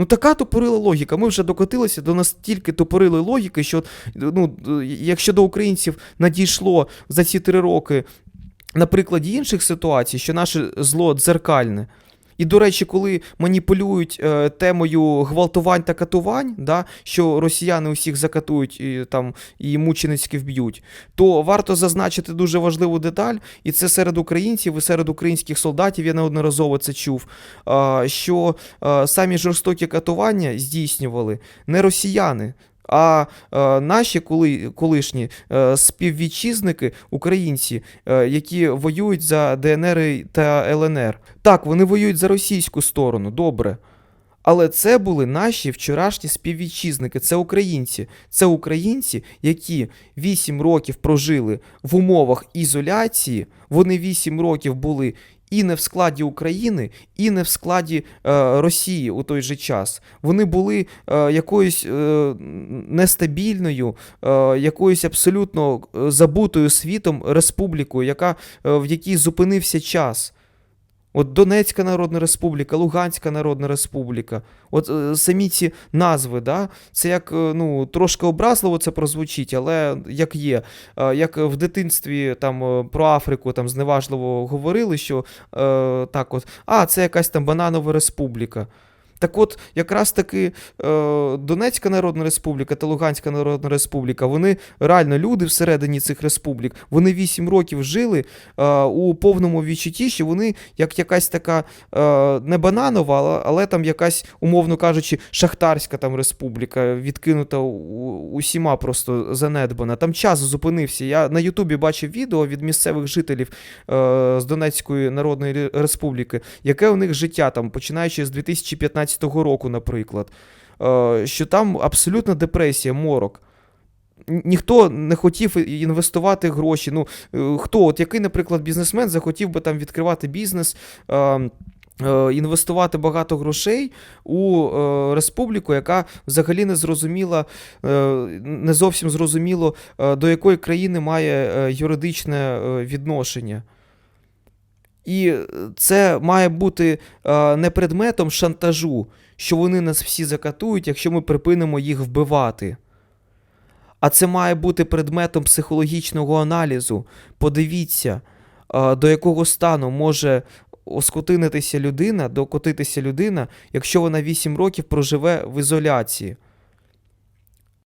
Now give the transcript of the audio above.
Ну така тупорила логіка. Ми вже докотилися до настільки тупорили логіки, що ну, якщо до українців надійшло за ці три роки на прикладі інших ситуацій, що наше зло дзеркальне. І, до речі, коли маніпулюють е, темою гвалтувань та катувань, да, що росіяни усіх закатують і, там, і мученицьки вб'ють, то варто зазначити дуже важливу деталь, і це серед українців і серед українських солдатів, я неодноразово це чув, а, що а, самі жорстокі катування здійснювали не росіяни. А е, наші коли, колишні е, співвітчизники, українці, е, які воюють за ДНР та ЛНР. Так, вони воюють за російську сторону, добре. Але це були наші вчорашні співвітчизники, це українці. Це українці, які 8 років прожили в умовах ізоляції. Вони 8 років були і не в складі України, і не в складі е, Росії у той же час. Вони були е, якоюсь е, нестабільною, е, якоюсь абсолютно е, забутою світом республікою, яка, е, в якій зупинився час. От Донецька Народна Республіка, Луганська Народна Республіка. От е, самі ці назви, да? це як е, ну, трошки образливо це прозвучить, але як є. Е, як в дитинстві там е, про Африку там зневажливо говорили, що е, так от, а, це якась там бананова республіка. Так от, якраз таки е, Донецька Народна Республіка та Луганська Народна Республіка, вони реально люди всередині цих республік, вони 8 років жили е, у повному відчутті, що вони як якась така е, не бананова, але, там якась, умовно кажучи, шахтарська там республіка, відкинута усіма просто занедбана. Там час зупинився. Я на Ютубі бачив відео від місцевих жителів з Донецької Народної Республіки, яке у них життя там, починаючи з 2015 року, наприклад. Е, що там абсолютна депресія, морок. Ніхто не хотів інвестувати гроші. Ну, е, хто, от який, наприклад, бізнесмен захотів би там відкривати бізнес, е, інвестувати багато грошей у республіку, яка взагалі не зрозуміла, не зовсім зрозуміло, до якої країни має юридичне відношення. І е, це має бути е, не предметом шантажу, що вони нас всі закатують, якщо ми припинимо їх вбивати. А це має бути предметом психологічного аналізу. Подивіться, е, до якого стану може оскотинитися людина, докотитися людина, якщо вона 8 років проживе в ізоляції.